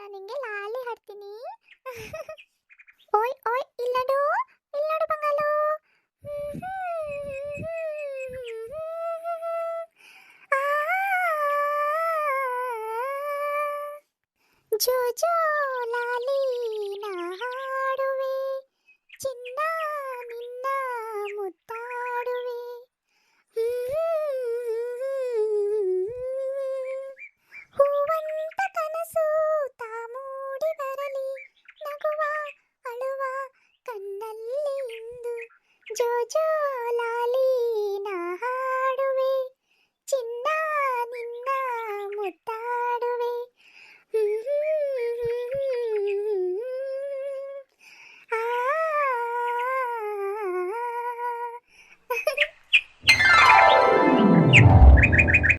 ನಾನು ಹಿಂಗೆ ಲಾಲಿ ಹಾಡ್ತೀನಿ ಓಯ್ ಓಯ್ ಇಲ್ಲಡು ಇಲ್ಲಡು ಬಂಗಾಲು ಜೋ ಜೋ ಲಾಲಿ ನಾ ಹಾಡುವೆ ಚಿನ್ನ Jojo lolly.